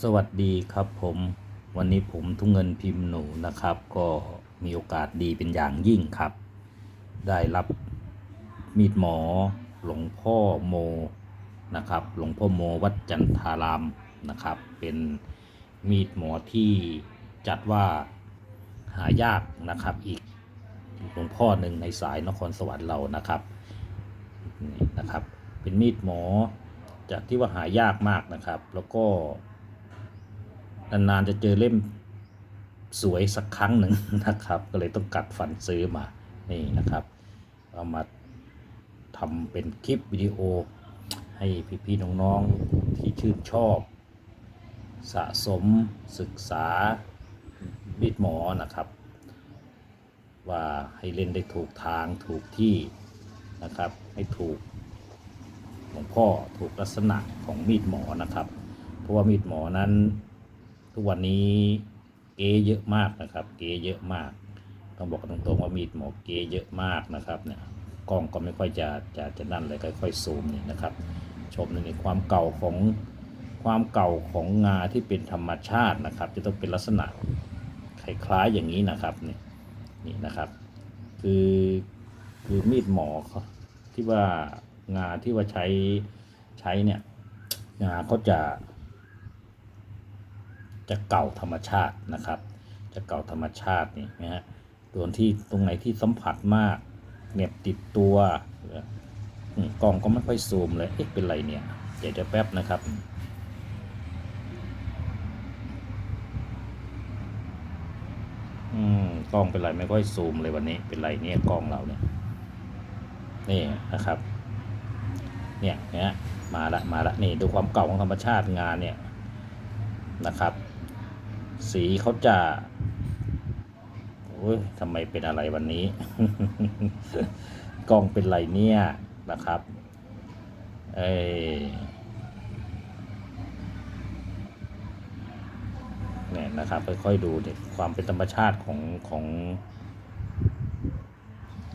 สวัสดีครับผมวันนี้ผมทุ่งเงินพิมพ์หนูนะครับ ก็มีโอกาสดีเป็นอย่างยิ่งครับ ได้รับมีดหมอหลวงพ่อโมนะครับ หลวงพ่อโมวัดจันทารามนะครับ เป็นมีดหมอที่จัดว่าหายากนะครับอีกหลวงพ่อหนึ่งในสายนครสวรรค์เรานะครับนี่นะครับ เป็นมีดหมอ จากที่ว่าหายากมากนะครับ แล้วก็นานๆจะเจอเล่มสวยสักครั้งหนึ่งนะครับ ก็เลยต้องกัดฟันซื้อมานี่นะครับ เอามาทำเป็นคลิปวิดีโอ ให้พี่ๆน้องๆที่ชื่นชอบ สะสมศึกษามีดหมอนะครับ ว่าให้เล่นได้ถูกทางถูกที่นะครับ ให้ถูก หลวงพ่อถูกลักษณะของมีดหมอนะครับ เพราะว่ามีดหมอนั้น ทุกวันนี้เก๊เยอะมากนะครับ เก๊เยอะมาก ต้องบอกกันตรงๆว่ามีดหมอเก๊เยอะมากนะครับเนี่ยกล้องก็ไม่ค่อยจะจะจะนั่นเลยค่อยๆซูมนี่นะครับ ชมในความเก่าของความเก่าของงาที่เป็นธรรมชาตินะครับ จะต้องเป็นลักษณะคล้ายๆอย่างนี้นะครับนี่นี่นะครับ คือคือมีดหมอที่ว่า งาที่ว่าใช้ใช้เนี่ยงาเขาจะ จะเก่าธรรมชาตินะครับ จะเก่าธรรมชาตินี่นะฮะตัวที่ตรงไหนที่สัมผัสมากเหน็บติดตัวกล้องก็ไม่ค่อยซูมเลยเอ๊ะเป็นไรเนี่ยเดี๋ยวจะแป๊บนะครับอืมกล้องเป็นไรไม่ค่อยซูมเลยวันนี้เป็นไรเนี่ยกล้องเราเนี่ยนี่นะครับ เนี่ยเนี่ยมาละมาละนี่ดูความเก่าของธรรมชาติงานเนี่ยนะครับ สีเขาจะโอ้ยทำไมเป็นอะไรวันนี้ กล้องเป็นไรเนี่ยนะครับเอ้เนี่ยนะครับค่อยๆดูดิความเป็นธรรมชาติของของ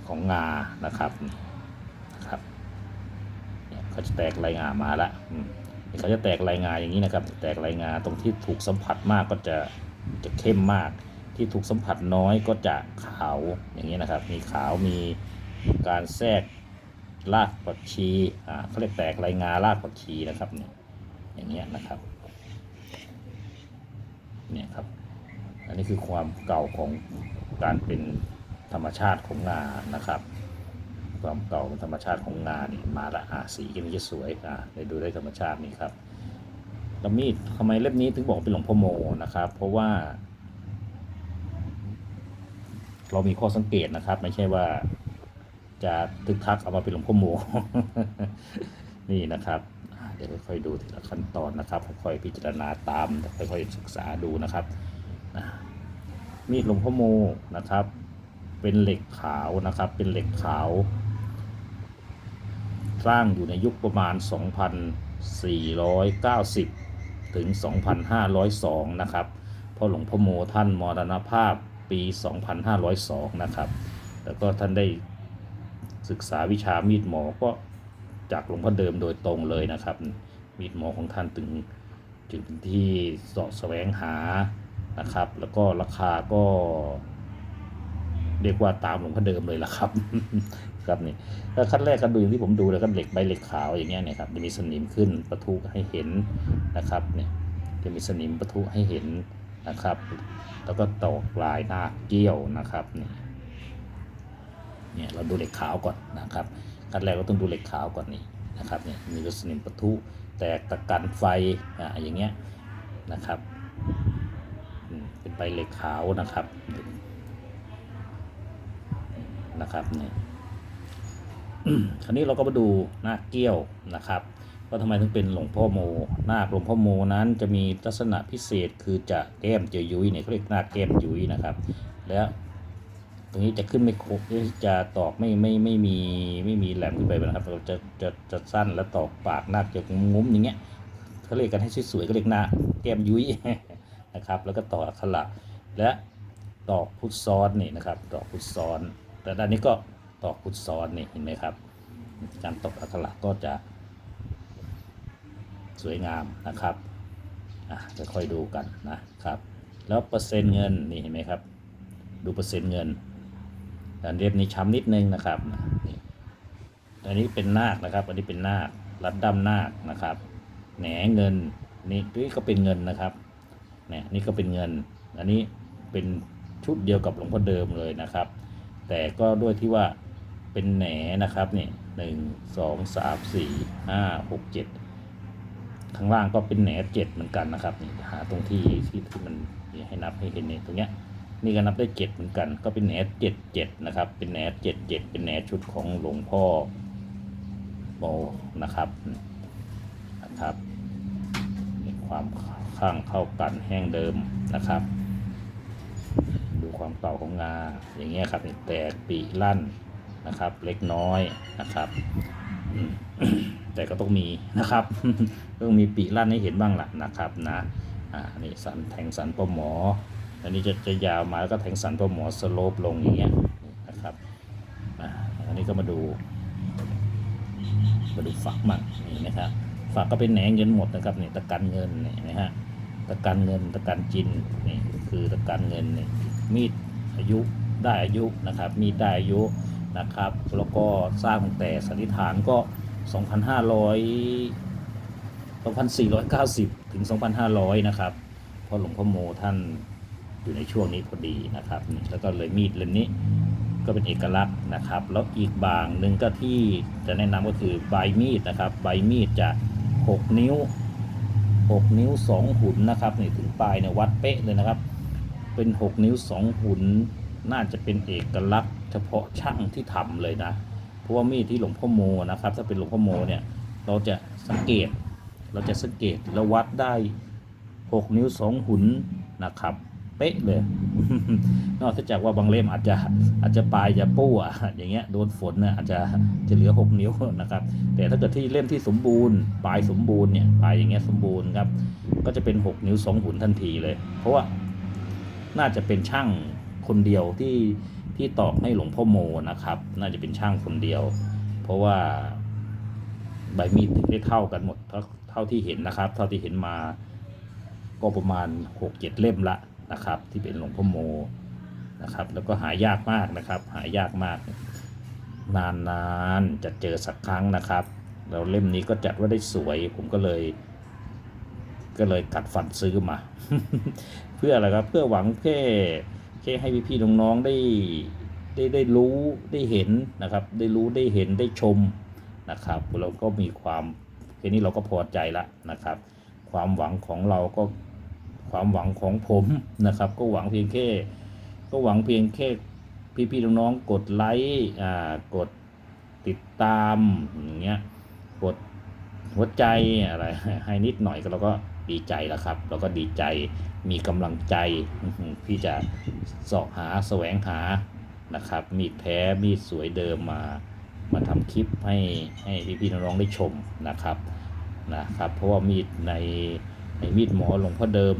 ของงานนะครับ เขาจะแตกลายงามาละเขาจะแตกลายงาอย่างนี้นะครับ แตกลายงาตรงที่ถูกสัมผัสมากก็จะจะเข้มมาก ที่ถูกสัมผัสน้อยก็จะขาวอย่างนี้นะครับ มีขาวมีการแทรกรากผักชีอ่าเขาเรียกแตกลายงารากผักชีนะครับเนี่ยอย่างเงี้ยนะครับเนี่ยครับ อันนี้คือความเก่าของการเป็นธรรมชาติของงานะครับ ความเก่าเป็นธรรมชาติของงานนี่มาละอะสีก็มันจะสวยอะได้ดูได้ธรรมชาตินี่ครับแล้วมีดทำไมเล่มนี้ถึงบอกเป็นหลวงพ่อโมนะครับ เพราะว่า เรามีข้อสังเกตนะครับ ไม่ใช่ว่าจะทึกทักเอามาเป็นหลวงพ่อโมนี่นะครับ เดี๋ยวค่อยๆดูทีละขั้นตอนนะครับค่อยๆพิจารณาตามค่อยๆศึกษาดูนะครับมีดหลวงพ่อโมนะครับ เป็นเหล็กขาวนะครับ เป็นเหล็กขาว สร้างอยู่ในยุคประมาณ 2,490 ถึง 2,502 นะครับเพราะหลวงพ่อโมท่านมรณภาพปี 2,502 นะครับ แล้วก็ท่านได้ศึกษาวิชามีดหมอก็จากหลวงพ่อเดิมโดยตรงเลยนะครับ มีดหมอของท่านถึงถึงที่สาะแสวงหานะครับ แล้วก็ราคาก็เรียกว่าตามหลวงพ่อเดิมเลยล่ะครับ ครับนี่ก็ขั้นแรกก็ดูอย่างที่ผมดูแล้วก็เหล็กใบเหล็กขาวอย่างเงี้ยเนี่ยครับจะมีสนิมขึ้นประทุให้เห็นนะครับเนี่ยจะมีสนิมประทุให้เห็นนะครับ แล้วก็ตอกลายหน้าเกี้ยวนะครับเนี่ยเนี่ยเราดูเหล็กขาวก่อนนะครับขั้นแรกเราต้องดูเหล็กขาวก่อนนี่นะครับเนี่ยมีสนิมประทุแตกตะกันไฟอ่าอย่างเงี้ยนะครับเป็นใบเหล็กขาวนะครับนะครับเนี่ย คราวนี้เราก็มาดูนาคเกี้ยวนะครับว่าทำไมถึงเป็นหลวงพ่อโม นาคหลวงพ่อโมนั้นจะมีลักษณะพิเศษคือจะแก้มจะยุ้ยเนี่ยเขาเรียกนาคแก้มยุ้ยนะครับ แล้วตรงนี้จะขึ้นไม่ครบจะตอกไม่ไม่ไม่มีไม่มีแหลมขึ้นไปนะครับเราจะจะจะสั้นแล้วตอกปากนาคจะงุ้มอย่างเงี้ยเขาเรียกกันให้สวยๆก็เรียกนาคแก้มยุ้ยนะครับ แล้วก็ต่ออักขระและตอกพุทซ้อนนี่นะครับตอกพุทซ้อน แต่ด้านนี้ก็ ตอกพุทซ้อนนี่เห็นไหมครับ การตกอักขระก็จะ สวยงามนะครับอะจะค่อยดูกันนะครับ แล้วเปอร์เซ็นต์เงินนี่เห็นไหมครับ ดูเปอร์เซ็นต์เงินอันเรียบนี้ช้ำนิดนึงนะครับนี่อันนี้เป็นนาคนะครับ อันนี้เป็นนาครัดด้านาคนะครับ แหนเงินนี่นี่ก็เป็นเงินนะครับเนี่ยนี่ก็เป็นเงิน อันนี้เป็นชุดเดียวกับหลวงพ่อเดิมเลยนะครับ แต่ก็ด้วยที่ว่า เป็นแหนนะครับเนี่ยหนึ่งสองสามสี่ห้าหกเจ็ดข้างล่างก็เป็นแหนเจ็ดเหมือนกันนะครับนี่หาตรงที่ที่ที่มันให้นับให้เห็นเนี่ยตรงเนี้ยนี่ก็นับได้เจ็ดเหมือนกัน ก็เป็นแหนเจ็ดเจ็ดนะครับ เป็นแหนเจ็ดเจ็ดเป็นแหนชุดของหลวงพ่อโมนะครับนะครับมีความข้างเข้ากันแห้งเดิมนะครับ ดูความเก่าของงาอย่างเงี้ยครับนี่แตกปีลั่น นะครับ เล็กน้อยนะครับ แต่ก็ต้องมีนะครับต้องมีปีลั่นให้เห็นบ้างละนะครับนะอ่านี่สันแทงสันปอหมออันนี้จะจะยาวมาแล้วก็แทงสันปอหมอสโลปลงอย่างเงี้ยนะครับอ่าอันนี้ก็มาดูมาดูฝักมั่งนี่นะครับฝักก็เป็นแหนงเงินหมดนะครับนี่ตะกันเงินนี่นะฮะตะกันเงินตะกันจินนี่คือตะกันเงินนี่มีดอายุได้อายุนะครับ มีดได้อายุ นะครับ แล้วก็สร้างตั้งแต่สันนิษฐานก็ 2,500 2,490 ถึง 2,500 นะครับเพราะหลวงพ่อโมท่านอยู่ในช่วงนี้พอดีนะครับแล้วก็เลยมีดเล่มนี้ก็เป็นเอกลักษณ์นะครับ แล้วอีกบางหนึ่งก็ที่จะแนะนำก็คือใบมีดนะครับใบมีดจะ 6 นิ้ว 6 นิ้ว 2 หุ่นนะครับนี่ถึงปลายเนี่ยวัดเป๊ะเลยนะครับ เป็น 6 นิ้ว 2 หุ่นน่าจะเป็นเอกลักษณ์ เฉพาะช่างที่ทำเลยนะ เพราะว่ามีดที่หลวงพ่อโมนะครับ ถ้าเป็นหลวงพ่อโมเนี่ยเราจะสังเกต เราจะสังเกตแล้ววัดได้ 6 นิ้ว 2 หุนนะครับ เป๊ะเลย นอกจากว่าบางเล่มอาจจะอาจจะปลายจะปู้อะอย่างเงี้ยโดนฝนเนี่ยอาจจะจะเหลือ 6 นิ้วนะครับ แต่ถ้าเกิดที่เล่มที่สมบูรณ์ ปลายสมบูรณ์เนี่ยปลายอย่างเงี้ยสมบูรณ์ครับก็จะเป็น 6 นิ้ว 2 หุนทันทีเลย เพราะว่าน่าจะเป็นช่างคนเดียวที่ ที่ตอกให้หลวงพ่อโมนะครับ น่าจะเป็นช่างคนเดียว เพราะว่าใบมีดถึงได้เท่ากันหมดเท่าที่เห็นนะครับ เท่าที่เห็นมาก็ประมาณ6-7เจ็ดเล่มละนะครับ ที่เป็นหลวงพ่อโมนะครับ แล้วก็หายากมากนะครับ หายากมาก นานๆจะเจอสักครั้งนะครับแล้วเล่มนี้ก็จัดว่าได้สวย ผมก็เลย ก็เลยกัดฟันซื้อมา เพื่ออะไรครับ เพื่อหวังแค่ แค่ให้พี่ๆน้องๆได้ได้ได้รู้ได้เห็นนะครับ ได้รู้ได้เห็นได้ชมนะครับ เราก็มีความแค่นี้เราก็พอใจละนะครับ ความหวังของเราก็ความหวังของผมนะครับ ก็หวังเพียงแค่ ก็หวังเพียงแค่พี่ๆน้องๆกดไลค์อ่ากดติดตามอย่างเงี้ยกดหัวใจอะไรให้นิดหน่อยก็เราก็ดีใจแล้วครับ เราก็ดีใจ มีกำลังใจที่จะเสาะหาแสวงหานะครับ มีดแท้มีดสวยเดิมมามาทำคลิปให้ให้พี่ๆน้องๆได้ชมนะครับนะครับ เพราะว่ามีดในในมีดหมอหลวงพ่อเดิม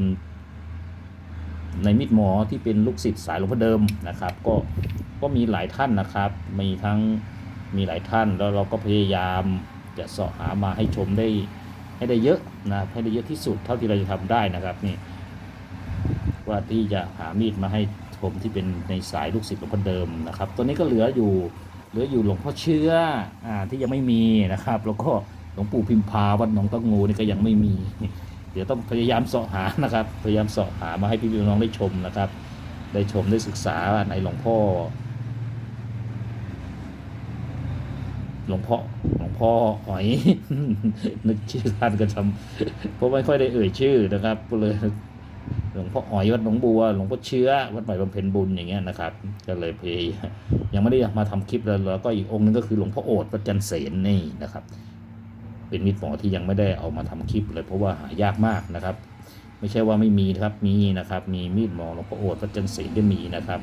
ในมิตรหมอที่เป็นลูกศิษย์สายหลวงพ่อเดิมนะครับ ก็ก็มีหลายท่านนะครับ มีทั้งมีหลายท่านแล้วเราก็พยายามจะเสาะหามาให้ชมได้ให้ได้เยอะนะให้ได้เยอะที่สุดเท่าที่เราจะทำได้นะครับนี่ ว่าที่จะหามีดมาให้ชมที่เป็นในสายลูกศิษย์หลวงพ่อเดิมนะครับ ตัวนี้ก็เหลืออยู่เหลืออยู่หลวงพ่อเชื้ออ่าที่ยังไม่มีนะครับ แล้วก็หลวงปู่พิมพาวัดหนองตะงูนี่ก็ยังไม่มี เดี๋ยวต้องพยายามเสาะหานะครับ พยายามเสาะหามาให้พี่พี่น้องได้ชมนะครับ ได้ชมได้ศึกษาในหลวงพ่อหลวงพ่อหลวงพ่อหอยนึกชื่อท่านก็จำเพราะไม่ค่อยได้เอ่ยชื่อนะครับก็เลย วงพ่อหอยวัดหนองบัวหลวงพ่อเชื้อวัดใหม่บำเพ็ญบุญอย่างเงี้ยนะครับ ก็เลยพยายามยังไม่ได้มาทำคลิปแล้วแล้วก็อีกองค์นึงก็คือหลวงพ่อโอษฐ์วัดจันเสนนี่นะครับ เป็นมิตรหมอที่ยังไม่ได้เอามาทำคลิปเลยเพราะว่าหายากมากนะครับ ไม่ใช่ว่าไม่มีครับมีนะครับ มีมีดหมอหลวงพ่อโอษฐ์วัดจันเสนได้มีนะครับ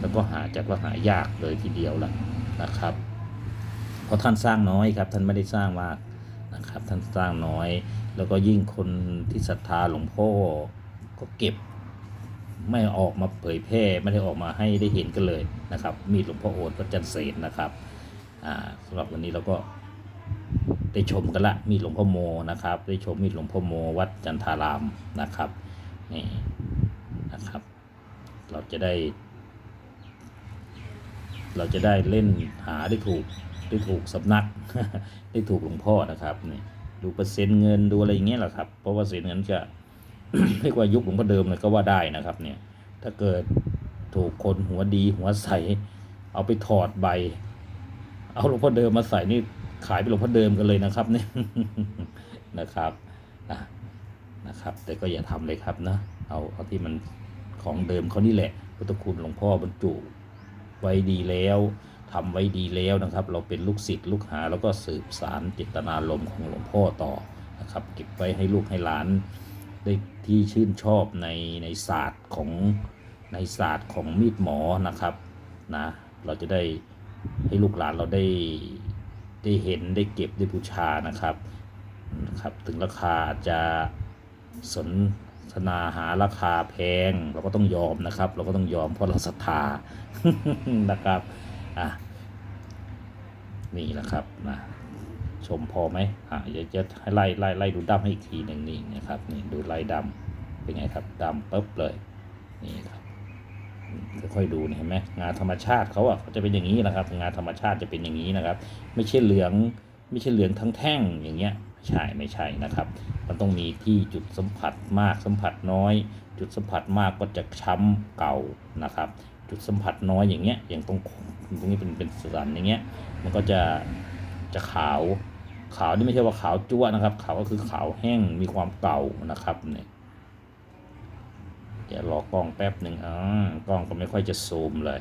แล้วก็หาจากว่าหายากเลยทีเดียวละนะครับเพราะท่านสร้างน้อยครับ ท่านไม่ได้สร้างมากนะครับ ท่านสร้างน้อย แล้วก็ยิ่งคนที่ศรัทธาหลวงพ่อ ก็เก็บไม่ออกมาเผยแพร่ไม่ได้ออกมาให้ได้เห็นกันเลยนะครับ มีดหลวงพ่อโอษฐ์วัดจันเสนนะครับอ่าสำหรับวันนี้เราก็ได้ชมกันละมีดหลวงพ่อโมนะครับ ได้ชมมีดหลวงพ่อโมวัดจันทารามนะครับนี่นะครับ เราจะได้ เราจะได้เล่นหาได้ถูกได้ถูกสำนัก ได้ถูกหลวงพ่อนะครับนี่ดูเปอร์เซ็นต์เงินดูอะไรอย่างเงี้ยแหละครับ เพราะว่าเซ็นเงินจะ เรียกว่ายุคหลวงพ่อเดิมเลยก็ว่าได้นะครับ เนี่ย ถ้าเกิดถูกคนหัวดีหัวใส เอาไปถอดใบ เอาหลวงพ่อเดิมมาใส่นี่ขายเป็นหลวงพ่อเดิมกันเลยนะครับเนี่ยนะครับนะนะครับ แต่ก็อย่าทำเลยครับนะเอาเอาที่มันของเดิมเขานี่แหละพุทธคุณหลวงพ่อบรรจุไว้ดีแล้วทำไว้ดีแล้วนะครับ เราเป็นลูกศิษย์ลูกหาแล้วก็สืบสารเจตนารมณ์ของหลวงพ่อต่อนะครับ เก็บไว้ให้ลูกให้หลานได้ ที่ชื่นชอบในในศาสตร์ของในศาสตร์ของมีดหมอนะครับนะเราจะได้ให้ลูกหลานเราได้ได้เห็นได้เก็บได้บูชานะครับนะครับ ถึงราคาอาจจะสนทนาหาราคาแพงเราก็ต้องยอมนะครับ เราก็ต้องยอมเพราะเราศรัทธานะครับอะนี่แหละครับนะ ชมพอไหมอะเดี๋ยวจะให้ไล่ไล่ไล่ดูดำให้อีกทีหนึ่งนี่นะครับนี่ดูไล่ดำเป็นไงครับดำปุ๊บเลยนี่ครับค่อยๆดูนี่เห็นไหมงานธรรมชาติเขาอะเขาจะเป็นอย่างนี้นะครับ งานธรรมชาติจะเป็นอย่างนี้นะครับ ไม่ใช่เหลืองไม่ใช่เหลืองทั้งแท่งอย่างเงี้ยใช่ไม่ใช่นะครับ มันต้องมีที่จุดสัมผัสมากสัมผัสน้อย จุดสัมผัสมากก็จะช้ำเก่านะครับ จุดสัมผัสน้อยอย่างเงี้ยอย่างตรงตรงนี้เป็นเป็นสันอย่างเงี้ยมันก็จะจะขาว ขาวนี่ไม่ใช่ว่าขาวจั่วนะครับ ขาวก็คือขาวแห้งมีความเก่านะครับเนี่ยเดี๋ยวรอกล้องแป๊บหนึ่งอ่ากล้องก็ไม่ค่อยจะซูมเลย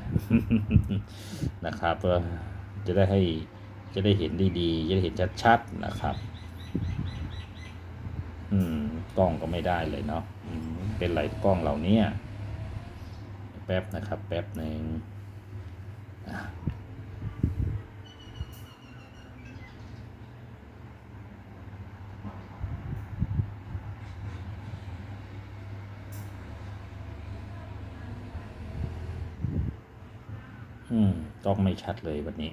นะครับเพื่อจะได้ให้จะได้เห็นด้ดีจะได้เห็นชัดๆนะครับ อืมกล้องก็ไม่ได้เลยเนาะเป็นไรกล้องเหล่านี้แป๊บนะครับ แป๊บหนึ่ง อะอืมกล้องไม่ชัดเลยวันนี้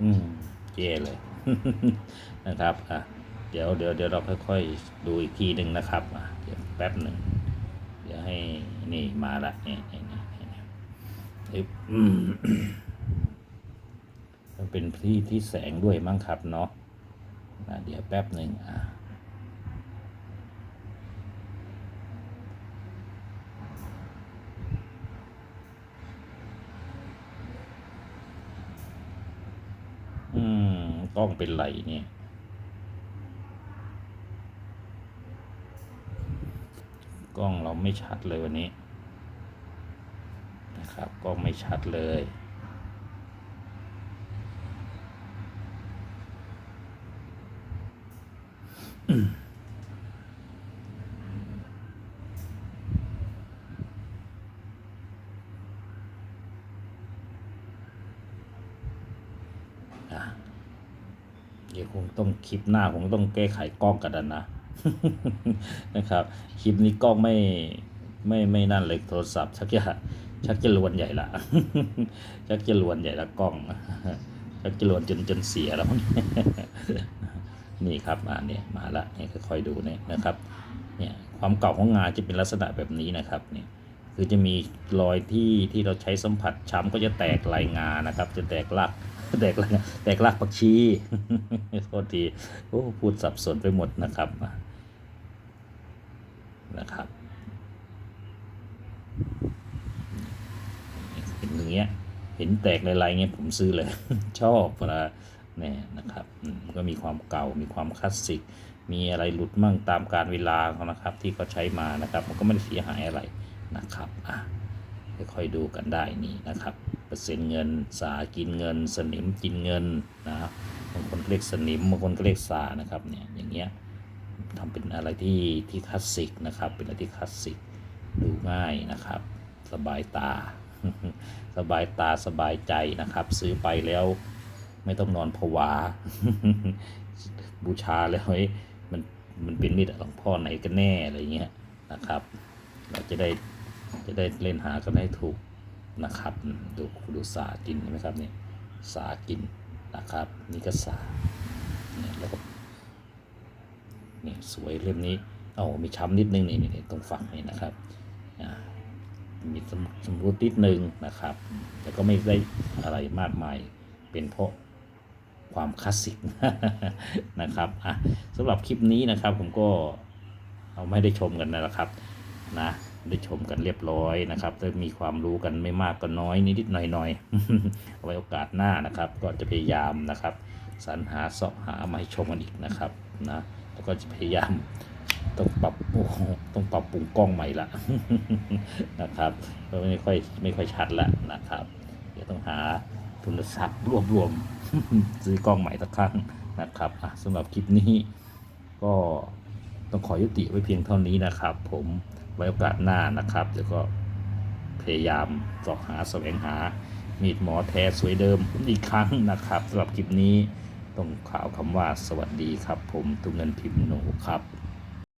อืมเย่เลย นะครับ อะ เดี๋ยวเดี๋ยวเดี๋ยวเราค่อยๆ ดูอีกทีหนึ่งนะครับ อะ เดี๋ยวแป๊บหนึ่ง เดี๋ยวให้นี่มาละนี่นี่นี่นี่นี่อึ๊บอืมมันเป็นที่ที่แสงด้วยมั้งครับเนาะนะเดี๋ยวแป๊บหนึ่งอะ อืม กล้องเป็นไรเนี่ยกล้องเราไม่ชัดเลยวันนี้นะครับกล้องไม่ชัดเลย อะ เดี๋ยว คลิปหน้าคงต้องแก้ไขกล้องกันนะนะนะครับ คลิปนี้กล้องไม่ไม่ไม่นั่นเลยโทรศัพท์ชักจะชักจะลวนใหญ่ละชักจะลวนใหญ่ละกล้องชักจะลวนจนจนเสียแล้วนี่ครับอ่าเนี่ยมาละเนี่ยค่อยๆดูเนี่ยนะครับเนี่ยความเก่าของงานจะเป็นลักษณะแบบนี้นะครับเนี่ยคือจะมีรอยที่ที่เราใช้สัมผัสช้ำก็จะแตกลายงานะครับ จะแตกราก แตกรากแตกรากผักชีโทษทีโอ้พูดสับสนไปหมดนะครับนะครับเห็นอย่างเงี้ยเห็นแตกลายๆเงี้ยผมซื้อเลย ชอบเวลาเนี่ยนะครับมันก็มีความเก่ามีความคลาสสิก มีอะไรหลุดมั่งตามการเวลาเขานะครับ ที่เขาใช้มานะครับ มันก็ไม่ได้เสียหายอะไรนะครับอะ ค่อยดูกันได้นี่นะครับ เปอร์เซ็นต์เงินสากินเงิน สนิมกินเงินนะครับบางคนเรียกสนิมบางคนก็เรียกสานะครับเนี่ยอย่างเงี้ยทำเป็นอะไรที่ที่คลาสสิกนะครับ เป็นอะไรที่คลาสสิกดูง่ายนะครับ สบายตา สบายตาสบายใจนะครับ ซื้อไปแล้วไม่ต้องนอนผวา บูชาแล้วเฮ้ยมันมันเป็นมิตรหลวงพ่อไหนกันแน่อะไรเงี้ยนะครับ เราจะได้ จะได้เล่นหากันให้ถูกนะครับ ดูดูสากินเห็นไหมครับนี่สากินนะครับ นี่ก็สาเนี่ยแล้วก็นี่สวยเล่มนี้เอามีช้ำนิดนึงนี่นี่ตรงฝั่งนี่นะครับมีสำสำรุดนิดนึงนะครับ แต่ก็ไม่ได้อะไรมากมายเป็นเพราะความคลาสสิกนะครับอะสำหรับคลิปนี้นะครับผมก็เอาไม่ได้ชมกันนะครับนะ ได้ชมกันเรียบร้อยนะครับได้มีความรู้กันไม่มากก็น้อยนิดๆหน่อยๆเอาไว้โอกาสหน้านะครับ ก็จะพยายามนะครับสรรหาเสาะหามาให้ชมกันอีกนะครับนะแล้วก็จะพยายามต้องปรับต้องปรับปรุงกล้องใหม่ละนะครับเพราะไม่ค่อยไม่ค่อยชัดละนะครับ เดี๋ยวต้องหาทุนทรัพย์รวบรวมซื้อกล้องใหม่สักครั้งนะครับสำหรับคลิปนี้ก็ต้องขอยุติไว้เพียงเท่านี้นะครับ ผม ไว้โอกาสหน้านะครับเดี๋ยวก็พยายามสอบหาแสวงหา มีดหมอแท้สวยเดิมอีกครั้งนะครับสำหรับคลิปนี้ต้องข่าวคำว่าสวัสดีครับ ผมตุงเงินพิมพ์หนูครับ